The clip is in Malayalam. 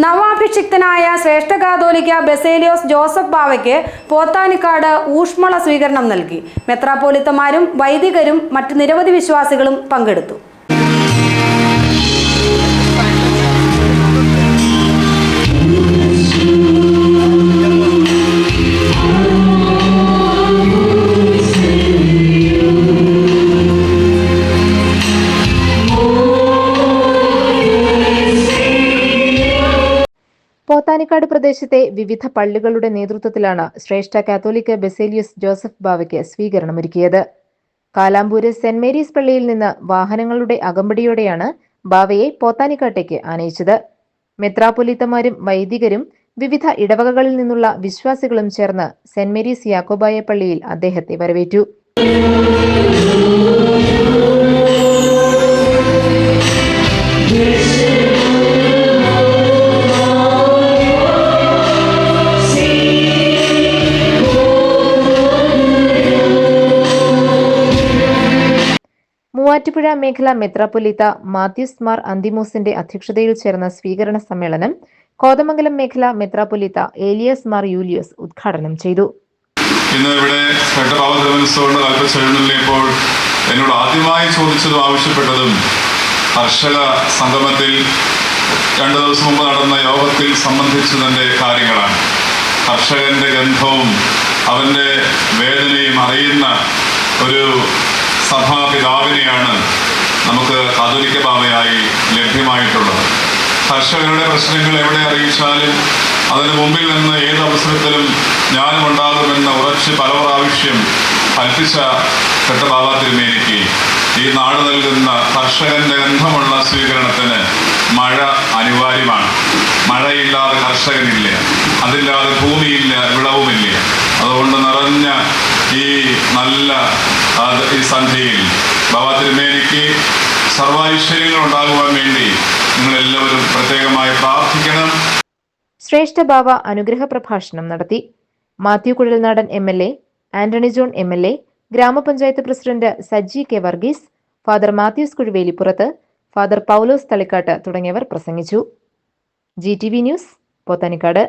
നവാഭിഷിക്തനായ ശ്രേഷ്ഠ കാതോലിക്ക ബസേലിയോസ് ജോസഫ് ബാവയ്ക്ക് പോത്താനിക്കാട് ഊഷ്മള സ്വീകരണം നൽകി. മെത്രാപ്പോലിത്തമാരും വൈദികരും മറ്റ് നിരവധി വിശ്വാസികളും പങ്കെടുത്തു. പോത്താനിക്കാട് പ്രദേശത്തെ വിവിധ പള്ളികളുടെ നേതൃത്വത്തിലാണ് ശ്രേഷ്ഠ കാത്തോലിക്ക ബെസേലിയസ് ജോസഫ് ബാവയ്ക്ക് സ്വീകരണമൊരുക്കിയത്. കാലാമ്പൂര് സെന്റ് മേരീസ് പള്ളിയിൽ നിന്ന് വാഹനങ്ങളുടെ അകമ്പടിയോടെയാണ് ബാവയെ പോത്താനിക്കാട്ടേക്ക് ആനയിച്ചത്. മെത്രാപൊലീത്തമാരും വൈദികരും വിവിധ ഇടവകകളിൽ നിന്നുള്ള വിശ്വാസികളും ചേർന്ന് സെന്റ് മേരീസ് യാക്കോബായ പള്ളിയിൽ അദ്ദേഹത്തെ വരവേറ്റു. മൂവാറ്റുപുഴ മേഖല മെത്രാപ്പൊലീത്ത മാത്യൂസ് മാർ അന്തിമോസിന്റെ അധ്യക്ഷതയിൽ ചേർന്ന സ്വീകരണ സമ്മേളനം കോതമംഗലം മേഖല മെത്രാപ്പൊലീത്ത ഏലിയസ് മാർ യൂലിയസ് ഉദ്ഘാടനം ചെയ്തു. ഇന്ന് ഇവിടെ ഇപ്പോൾ എന്നോട് ആദ്യമായി ചോദിച്ചതും ആവശ്യപ്പെട്ടതും കർഷക സംഗമത്തിൽ രണ്ടു ദിവസം മുമ്പ് നടന്ന യോഗത്തിൽ സംബന്ധിച്ചതിന്റെ കാര്യങ്ങളാണ്. കർഷകന്റെ ഗന്ധവും അവന്റെ വേദനയും അറിയുന്ന ഒരു സഭാപിതാവിനെയാണ് നമുക്ക് കാതോലിക്ക ബാബയായി ലഭ്യമായിട്ടുള്ളത്. കർഷകരുടെ പ്രശ്നങ്ങൾ എവിടെ അറിയിച്ചാലും അതിന് മുമ്പിൽ നിന്ന് ഏത് അവസരത്തിലും ഞാനും ഉണ്ടാകുമെന്ന ഉറച്ച് പല പ്രാവശ്യം കൽപ്പിച്ച ഘട്ടബാബ തിരുമേനിക്ക് ഈ നാട് നൽകുന്ന കർഷകന്റെ ഗന്ധമുള്ള സ്വീകരണത്തിന് മഴ അനിവാര്യമാണ്. മഴയില്ലാതെ കർഷകനില്ല. അതില്ലാതെ ഭൂമിയില്ല വിളവുമില്ല. അതുകൊണ്ട് നിറഞ്ഞ ഈ നല്ല ഈ സന്ധ്യയിൽ. ബാബ തിരുമേനിക്ക് സർവൈശ്വര്യങ്ങൾ ഉണ്ടാകുവാൻ വേണ്ടി നിങ്ങളെല്ലാവരും പ്രത്യേകമായി പ്രാർത്ഥിക്കണം. ശ്രേഷ്ഠ ബാബ അനുഗ്രഹ പ്രഭാഷണം നടത്തി Mathew Kuzhalnadan M L A Antony John M L A ഗ്രാമപഞ്ചായത്ത് president Saji K Varghese father Mathews Kuzhuvelippurath father Paulose Thalikkatt തുടങ്ങിയവർ പ്രസംഗിച്ചു. G T V news Pothanikkad.